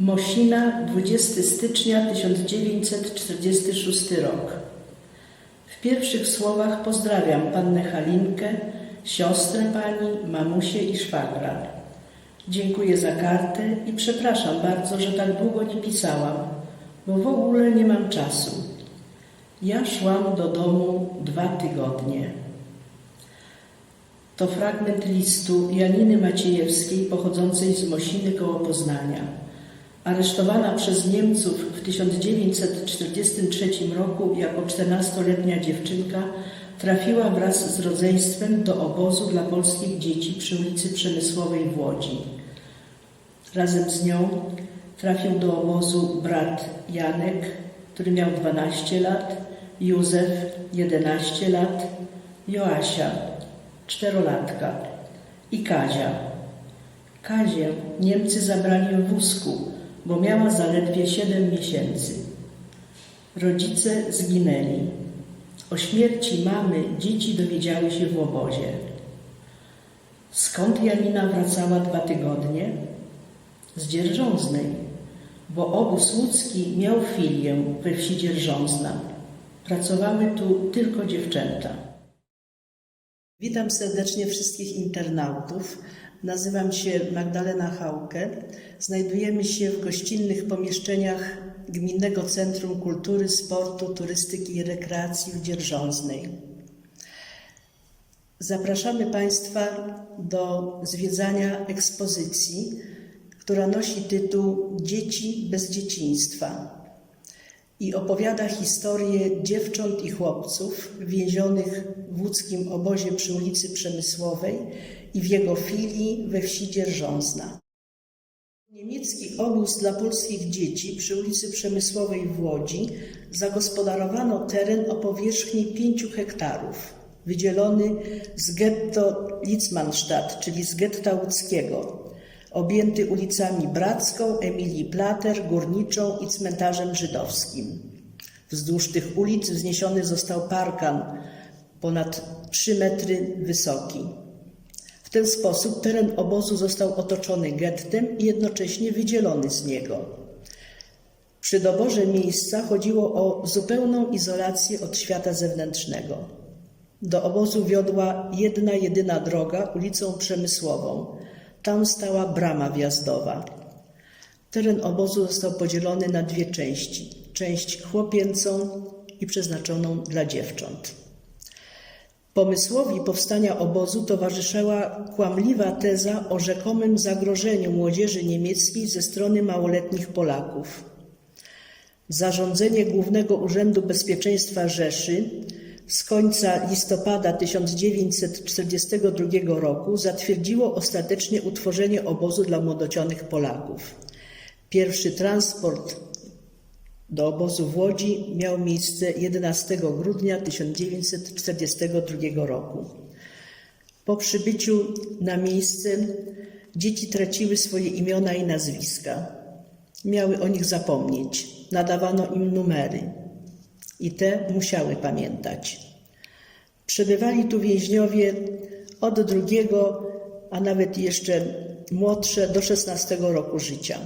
Mosina, 20 stycznia 1946 rok. W pierwszych słowach pozdrawiam pannę Halinkę, siostrę pani, mamusię i szwagra. Dziękuję za kartę i przepraszam bardzo, że tak długo nie pisałam, bo w ogóle nie mam czasu. Ja szłam do domu dwa tygodnie. To fragment listu Janiny Maciejewskiej pochodzącej z Mosiny koło Poznania. Aresztowana przez Niemców w 1943 roku jako 14-letnia dziewczynka trafiła wraz z rodzeństwem do obozu dla polskich dzieci przy ulicy Przemysłowej w Łodzi. Razem z nią trafił do obozu brat Janek, który miał 12 lat, Józef 11 lat, Joasia czterolatka i Kazia. Kazię Niemcy zabrali w wózku, bo miała zaledwie 7 miesięcy. Rodzice zginęli. O śmierci mamy dzieci dowiedziały się w obozie. Skąd Janina wracała dwa tygodnie? Z Dzierżąznej, bo obóz łódzki miał filię we wsi Dzierżązna. Pracowały tu tylko dziewczęta. Witam serdecznie wszystkich internautów. Nazywam się Magdalena Hauke. Znajdujemy się w gościnnych pomieszczeniach Gminnego Centrum Kultury, Sportu, Turystyki i Rekreacji w Dzierżąznej. Zapraszamy Państwa do zwiedzania ekspozycji, która nosi tytuł Dzieci bez dzieciństwa i opowiada historię dziewcząt i chłopców więzionych w łódzkim obozie przy ulicy Przemysłowej i w jego filii we wsi Dzierżązna. Niemiecki obóz dla polskich dzieci przy ulicy Przemysłowej w Łodzi zagospodarowano teren o powierzchni 5 hektarów, wydzielony z getto Litzmannstadt, czyli z getta łódzkiego, objęty ulicami Bracką, Emilii Plater, Górniczą i cmentarzem żydowskim. Wzdłuż tych ulic wzniesiony został parkan ponad 3 metry wysoki. W ten sposób teren obozu został otoczony gettem i jednocześnie wydzielony z niego. Przy doborze miejsca chodziło o zupełną izolację od świata zewnętrznego. Do obozu wiodła jedna jedyna droga ulicą Przemysłową. Tam stała brama wjazdowa. Teren obozu został podzielony na dwie części: część chłopięcą i przeznaczoną dla dziewcząt. Pomysłowi powstania obozu towarzyszyła kłamliwa teza o rzekomym zagrożeniu młodzieży niemieckiej ze strony małoletnich Polaków. Zarządzenie Głównego Urzędu Bezpieczeństwa Rzeszy z końca listopada 1942 roku zatwierdziło ostatecznie utworzenie obozu dla młodocionych Polaków. Pierwszy transport do obozu w Łodzi miał miejsce 11 grudnia 1942 roku. Po przybyciu na miejsce dzieci traciły swoje imiona i nazwiska. Miały o nich zapomnieć. Nadawano im numery i te musiały pamiętać. Przebywali tu więźniowie od drugiego, a nawet jeszcze młodsze do 16 roku życia.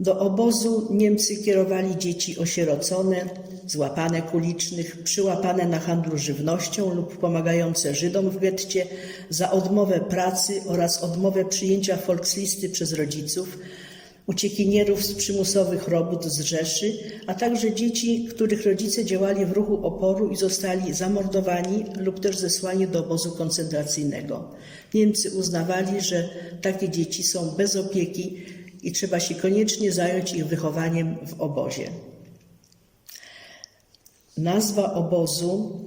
Do obozu Niemcy kierowali dzieci osierocone, złapane kulicznych, przyłapane na handlu żywnością lub pomagające Żydom w getcie za odmowę pracy oraz odmowę przyjęcia folkslisty przez rodziców, uciekinierów z przymusowych robót z Rzeszy, a także dzieci, których rodzice działali w ruchu oporu i zostali zamordowani lub też zesłani do obozu koncentracyjnego. Niemcy uznawali, że takie dzieci są bez opieki i trzeba się koniecznie zająć ich wychowaniem w obozie. Nazwa obozu,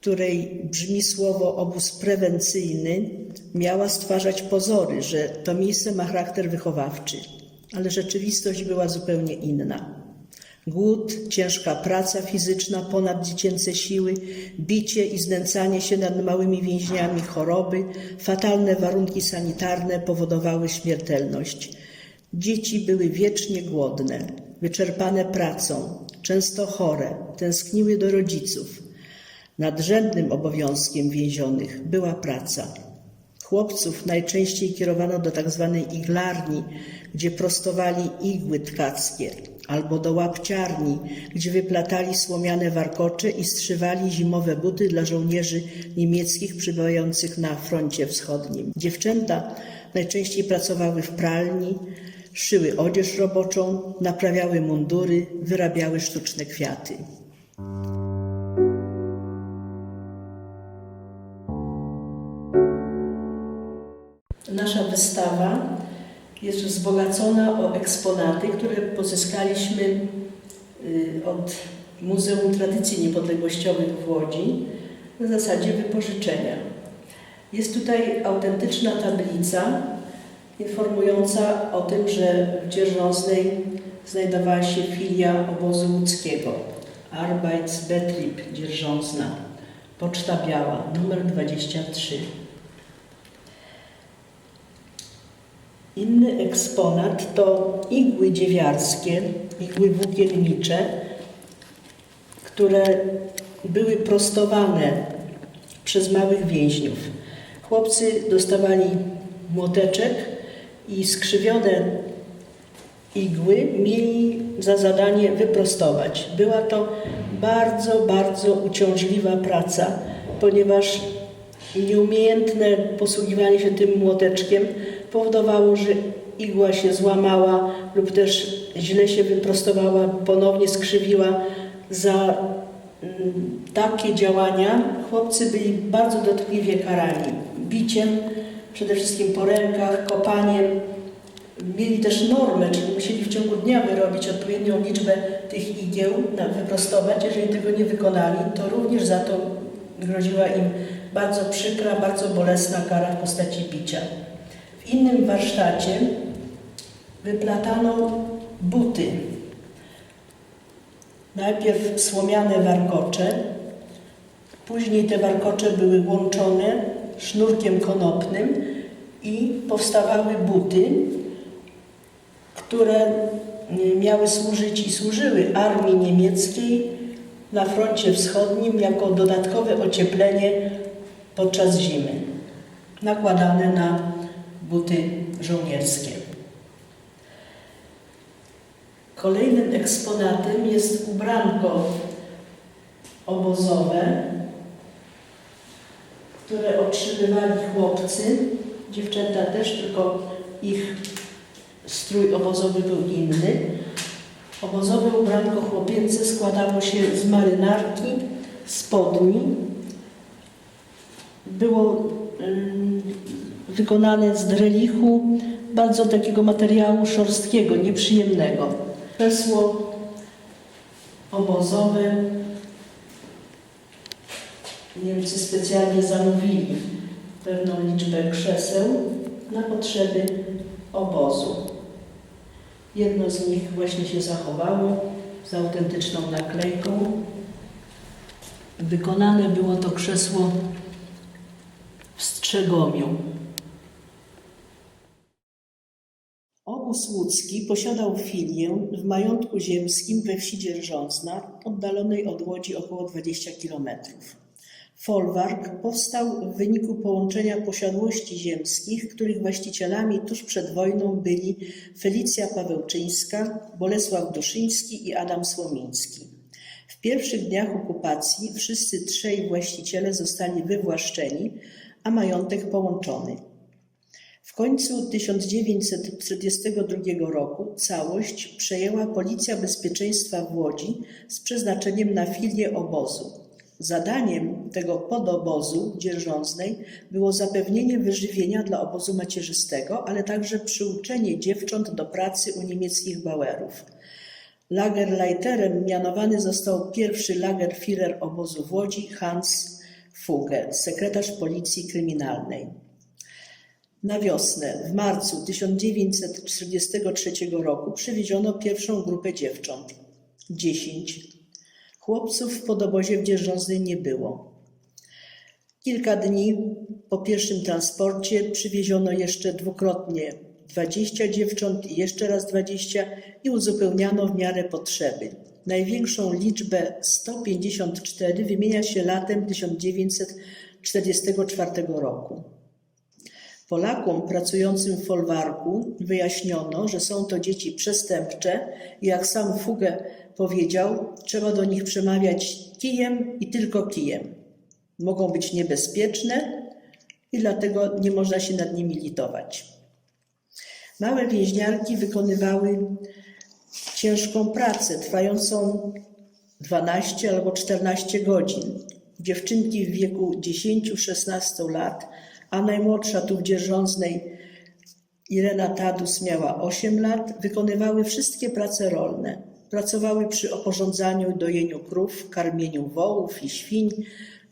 której brzmi słowo obóz prewencyjny, miała stwarzać pozory, że to miejsce ma charakter wychowawczy, ale rzeczywistość była zupełnie inna. Głód, ciężka praca fizyczna, ponaddziecięce siły, bicie i znęcanie się nad małymi więźniami, choroby, fatalne warunki sanitarne powodowały śmiertelność. Dzieci były wiecznie głodne, wyczerpane pracą, często chore, tęskniły do rodziców. Nadrzędnym obowiązkiem więzionych była praca. Chłopców najczęściej kierowano do tzw. iglarni, gdzie prostowali igły tkackie, albo do łapciarni, gdzie wyplatali słomiane warkocze i strzywali zimowe buty dla żołnierzy niemieckich przybywających na froncie wschodnim. Dziewczęta najczęściej pracowały w pralni, szyły odzież roboczą, naprawiały mundury, wyrabiały sztuczne kwiaty. Nasza wystawa jest wzbogacona o eksponaty, które pozyskaliśmy y, od Muzeum Tradycji Niepodległościowych w Łodzi na zasadzie wypożyczenia. Jest tutaj autentyczna tablica informująca o tym, że w Dzierżąznej znajdowała się filia obozu łódzkiego Arbeitsbetrieb Dzierżązna, Poczta Biała, numer 23. Inny eksponat to igły dziewiarskie, igły włókiennicze, które były prostowane przez małych więźniów. Chłopcy dostawali młoteczek i skrzywione igły mieli za zadanie wyprostować. Była to bardzo, bardzo uciążliwa praca, ponieważ nieumiejętne posługiwanie się tym młoteczkiem powodowało, że igła się złamała lub też źle się wyprostowała, ponownie skrzywiła. Za mm, takie działania chłopcy byli bardzo dotkliwie karani. Biciem, przede wszystkim po rękach, kopaniem. Mieli też normę, czyli musieli w ciągu dnia wyrobić odpowiednią liczbę tych igieł, wyprostować. Jeżeli tego nie wykonali, to również za to groziła im bardzo przykra, bardzo bolesna kara w postaci bicia. Innym warsztacie wyplatano buty. Najpierw słomiane warkocze, później te warkocze były łączone sznurkiem konopnym i powstawały buty, które y, miały służyć i służyły armii niemieckiej na froncie wschodnim jako dodatkowe ocieplenie podczas zimy, nakładane na buty żołnierskie. Kolejnym eksponatem jest ubranko obozowe, które otrzymywali chłopcy. Dziewczęta też, tylko ich strój obozowy był inny. Obozowe ubranko chłopięce składało się z marynarki, spodni. Było wykonane z drelichu, bardzo takiego materiału szorstkiego, nieprzyjemnego. Krzesło obozowe. Niemcy specjalnie zamówili pewną liczbę krzeseł na potrzeby obozu. Jedno z nich właśnie się zachowało z autentyczną naklejką. Wykonane było to krzesło w Strzegomiu. Obóz łódzki posiadał filię w majątku ziemskim we wsi Dzierżązna, oddalonej od Łodzi około 20 kilometrów. Folwark powstał w wyniku połączenia posiadłości ziemskich, których właścicielami tuż przed wojną byli Felicja Pawełczyńska, Bolesław Duszyński i Adam Słomiński. W pierwszych dniach okupacji wszyscy trzej właściciele zostali wywłaszczeni, a majątek połączony. Końcu 1942 roku całość przejęła Policja Bezpieczeństwa w Łodzi z przeznaczeniem na filię obozu. Zadaniem tego podobozu dzierżąznej było zapewnienie wyżywienia dla obozu macierzystego, ale także przyuczenie dziewcząt do pracy u niemieckich bauerów. Lagerleiterem mianowany został pierwszy Lagerführer obozu w Łodzi Hans Fugge, sekretarz policji kryminalnej. Na wiosnę, w marcu 1943 roku, przywieziono pierwszą grupę dziewcząt. Dziesięć. Chłopców w podobozie w Dzierżąznej nie było. Kilka dni po pierwszym transporcie przywieziono jeszcze dwukrotnie 20 dziewcząt i jeszcze raz 20 i uzupełniano w miarę potrzeby. Największą liczbę 154 wymienia się latem 1944 roku. Polakom pracującym w folwarku wyjaśniono, że są to dzieci przestępcze i jak sam Fugę powiedział, trzeba do nich przemawiać kijem i tylko kijem. Mogą być niebezpieczne i dlatego nie można się nad nimi litować. Małe więźniarki wykonywały ciężką pracę trwającą 12 albo 14 godzin. Dziewczynki w wieku 10-16 lat, a najmłodsza tu w dzierżąznej Irena Tadus miała 8 lat, wykonywały wszystkie prace rolne. Pracowały przy oporządzaniu i dojeniu krów, karmieniu wołów i świń,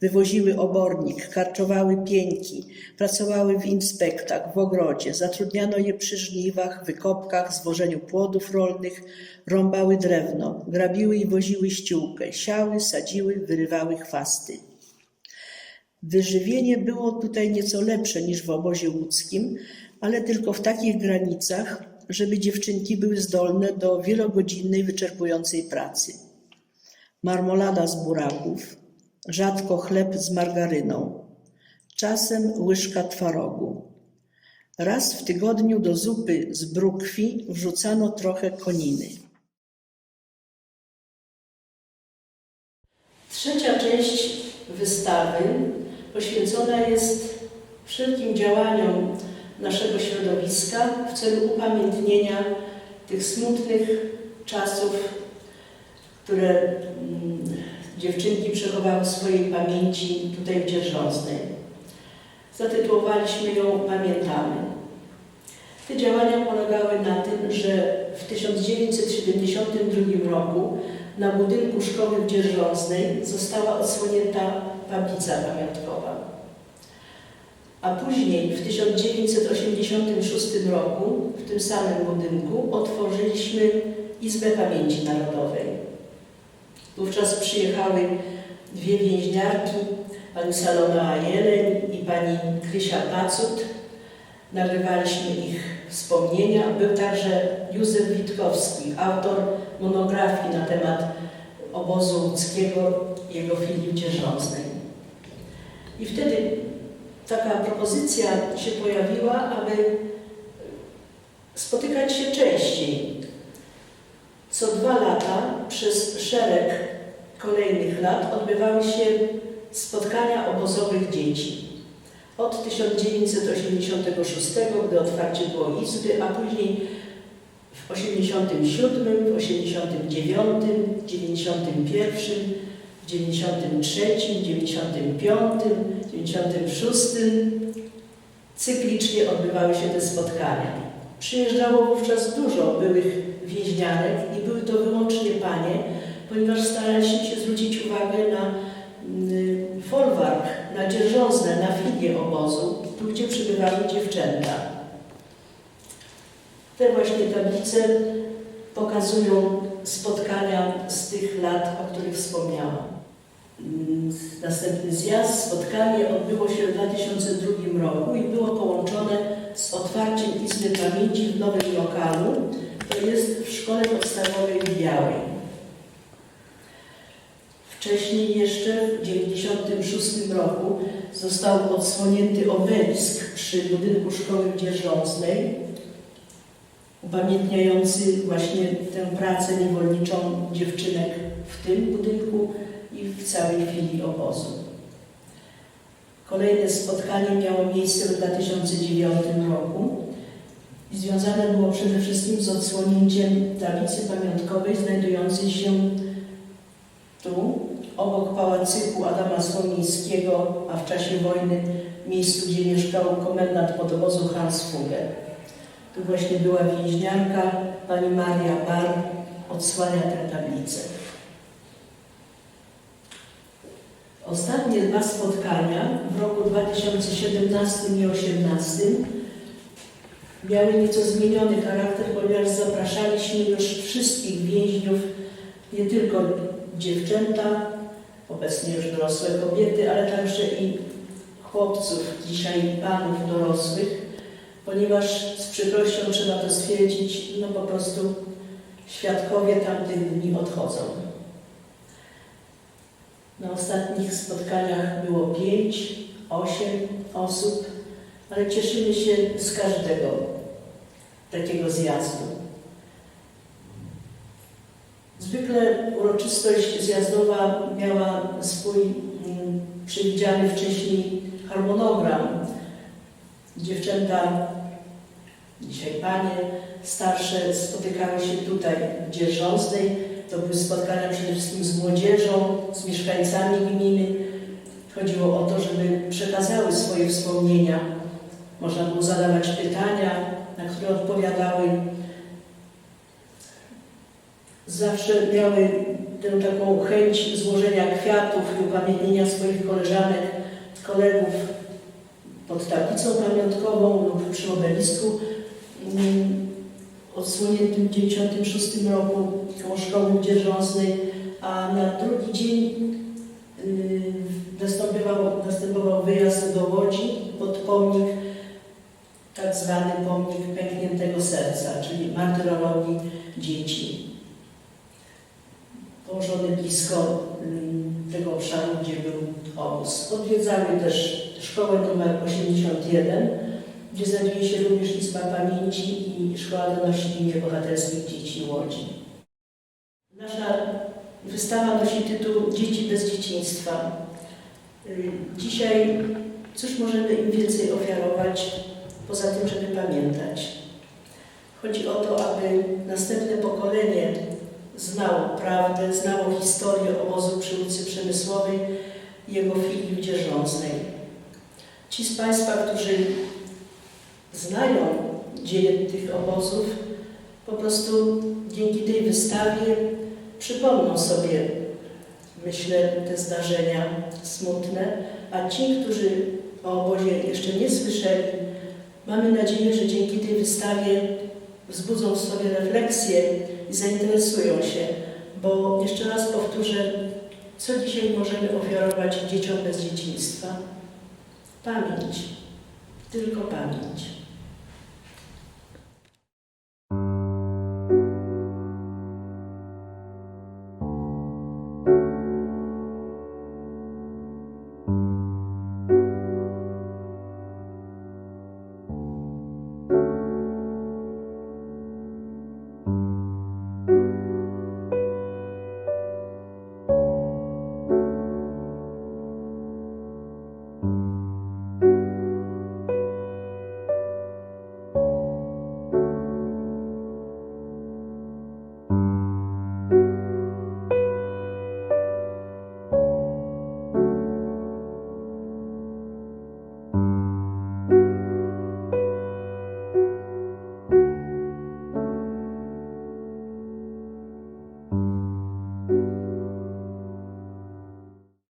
wywoziły obornik, karczowały pieńki, pracowały w inspektach, w ogrodzie, zatrudniano je przy żniwach, wykopkach, zwożeniu płodów rolnych, rąbały drewno, grabiły i woziły ściółkę, siały, sadziły, wyrywały chwasty. Wyżywienie było tutaj nieco lepsze niż w obozie łódzkim, ale tylko w takich granicach, żeby dziewczynki były zdolne do wielogodzinnej, wyczerpującej pracy. Marmolada z buraków, rzadko chleb z margaryną, czasem łyżka twarogu. Raz w tygodniu do zupy z brukwi wrzucano trochę koniny. Trzecia część wystawy poświęcona jest wszelkim działaniom naszego środowiska w celu upamiętnienia tych smutnych czasów, które mm, dziewczynki przechowały w swojej pamięci tutaj w Dzierżąznej. Zatytułowaliśmy ją Pamiętamy. Te działania polegały na tym, że w 1972 roku na budynku szkoły w Dzierżąznej została odsłonięta tablica pamiątkowa. A później w 1986 roku w tym samym budynku otworzyliśmy Izbę Pamięci Narodowej. Wówczas przyjechały dwie więźniarki, pani Saloma Jeleń i pani Krysia Pacut. Nagrywaliśmy ich wspomnienia. Był także Józef Witkowski, autor monografii na temat obozu łódzkiego, jego filii dzierżąznej. I wtedy taka propozycja się pojawiła, aby spotykać się częściej. Co dwa lata, przez szereg kolejnych lat, odbywały się spotkania obozowych dzieci. Od 1986, gdy otwarcie było Izby, a później w 87, w 89, 91, w 93, 95, 96 cyklicznie odbywały się te spotkania. Przyjeżdżało wówczas dużo byłych więźniarek i były to wyłącznie panie, ponieważ staraliśmy się zwrócić uwagę na mm, folwark, na dzierżąznę, na filię obozu, tu gdzie przybywały dziewczęta. Te właśnie tablice pokazują spotkania z tych lat, o których wspomniałam. Mm, Następny zjazd, spotkanie odbyło się w 2002 roku i było połączone z otwarciem Izby Pamięci w nowym lokalu, to jest w Szkole Podstawowej Białej. Wcześniej jeszcze, w 1996 roku, został odsłonięty obelisk przy budynku szkoły w Dzierżąznej, upamiętniający właśnie tę pracę niewolniczą dziewczynek w tym budynku i w całej chwili obozu. Kolejne spotkanie miało miejsce w 2009 roku i związane było przede wszystkim z odsłonięciem tablicy pamiątkowej znajdującej się tu, obok pałacyku Adama Słomińskiego, a w czasie wojny miejscu, gdzie mieszkał komendant podobozu Hans Fugger. Tu właśnie była więźniarka, pani Maria Bar, odsłania tę tablicę. Ostatnie dwa spotkania w roku 2017 i 2018 miały nieco zmieniony charakter, ponieważ zapraszaliśmy już wszystkich więźniów, nie tylko dziewczęta, obecnie już dorosłe kobiety, ale także i chłopców, dzisiaj panów dorosłych, ponieważ z przykrością trzeba to stwierdzić, no po prostu świadkowie tamtych dni odchodzą. Na ostatnich spotkaniach było pięć, osiem osób, ale cieszymy się z każdego takiego zjazdu. Zwykle uroczystość zjazdowa miała swój mm, przewidziany wcześniej harmonogram. Dziewczęta, dzisiaj panie starsze spotykały się tutaj w Dzierżąsnej. To były spotkania przede wszystkim z młodzieżą, z mieszkańcami gminy. Chodziło o to, żeby przekazały swoje wspomnienia. Można było zadawać pytania, na które odpowiadały zawsze miały tę taką chęć złożenia kwiatów i upamiętnienia swoich koleżanek, kolegów pod tablicą pamiątkową lub przy obelisku mm, odsłoniętym w 1996 roku koło szkoły dzierżąsnej, a na drugi dzień yy, następował, następował wyjazd do Łodzi pod pomnik, tak zwany pomnik pękniętego serca, czyli martyrologii dzieci położony blisko mm, tego obszaru, gdzie był obóz. Odwiedzały też szkołę numer 81, gdzie znajduje się również Izba Pamięci i Szkoła donosi imię bohaterskich dzieci Łodzi. Nasza wystawa nosi tytuł Dzieci bez dzieciństwa. Y, Dzisiaj cóż możemy im więcej ofiarować, poza tym, żeby pamiętać. Chodzi o to, aby następne pokolenie znało prawdę, znało historię obozu przy ulicy Przemysłowej i jego filii w Dzierżąsnej. Ci z Państwa, którzy znają dzieje tych obozów, po prostu dzięki tej wystawie przypomną sobie, myślę, te zdarzenia smutne, a ci, którzy o obozie jeszcze nie słyszeli, mamy nadzieję, że dzięki tej wystawie wzbudzą w sobie refleksję i zainteresują się, bo jeszcze raz powtórzę, co dzisiaj możemy ofiarować dzieciom bez dzieciństwa? Pamięć, tylko pamięć.